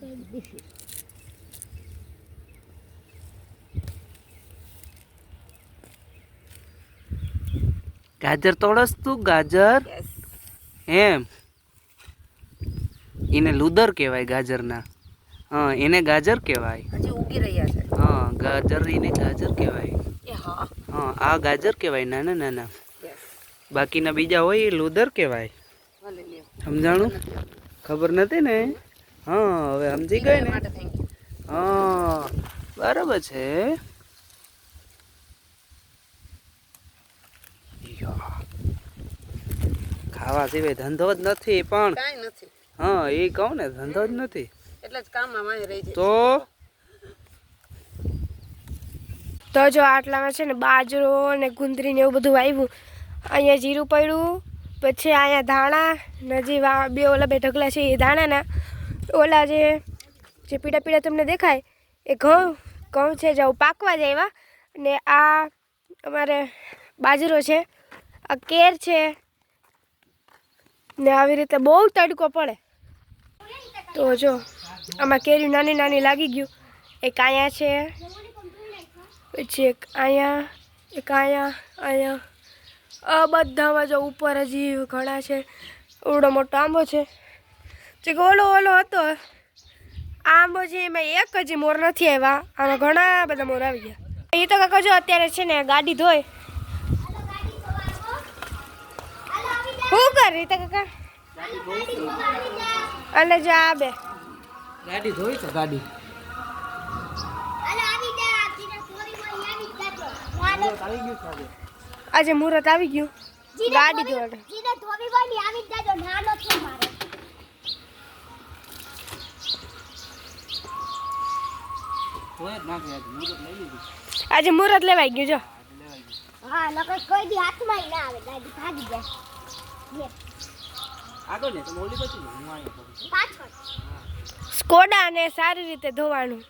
This is ગાજર? તોડસ તું ગાજર એમ. એને લુદર કહેવાય ગાજરના. હા એને ગાજર કહેવાય. હજી ઉગી રહ્યા છે. હા ગાજર એને ગાજર કહેવાય. હા. હા આ ગાજર કહેવાય નાના નાના. બાકીના બીજા હોય એ લુદર કહેવાય. સમજાણું? ખબર નથી ને? હા હવે સમજી ગઈ ને? હા બરાબર છે. ખાવા સિવાય ધંધો જ નથી પણ હા એ કહું ને ધંધો જ નથી. એટલે જ કામમાં રહી તો? તો જો આટલામાં છે ને બાજરો ને ગુંદરી ને એવું બધું વાવ્યું અહીંયા જીરું પડ્યું પછી અહીંયા ધાણા ને જે વા- બે ઓલા બે ઢગલા છે એ ધાણાના. ઓલા જે જે પીળા પીળા તમને દેખાય, એ ઘઉં ઘઉં છે જે પાકવા જાય આવ્યા ને આ અમારે બાજરો છે, આ કેર છે. ને આવી રીતે બહુ તડકો પડે. તો જો, આમાં કેરી નાની નાની લાગી ગયું. એક આયા છે, પછી એક અહીંયા એક આયા અહીંયા આ બધામાં જો ઉપર હજી ઘણા છે. એવડો મોટો આંબો છે. જે ઓલો ઓલો હતો આ આંબો છે એમાં એક જ મોર નથી આવ્યા. આમાં ઘણા બધા મોર આવી ગયા. એ તો કાકા જો અત્યારે છે ને ગાડી ધોય શું કર રીતા કાકા? અને જો આ બે. ગાડી ધોઈ તો ગાડી. આજે મુહૂર્ત આવી ગયું. ગાડી ધોવા આજે મુહૂર્ત લઈ લીધું આજે મુહૂર્ત લેવાઈ ગયું જો. હા નકર કોઈ દી હાથમાં ના આવે દાદી ભાગી જાય. આગળ ને તો મોલી પછી હું અહીંયા પાછળ. સ્કોડા ને સારી રીતે ધોવાનું.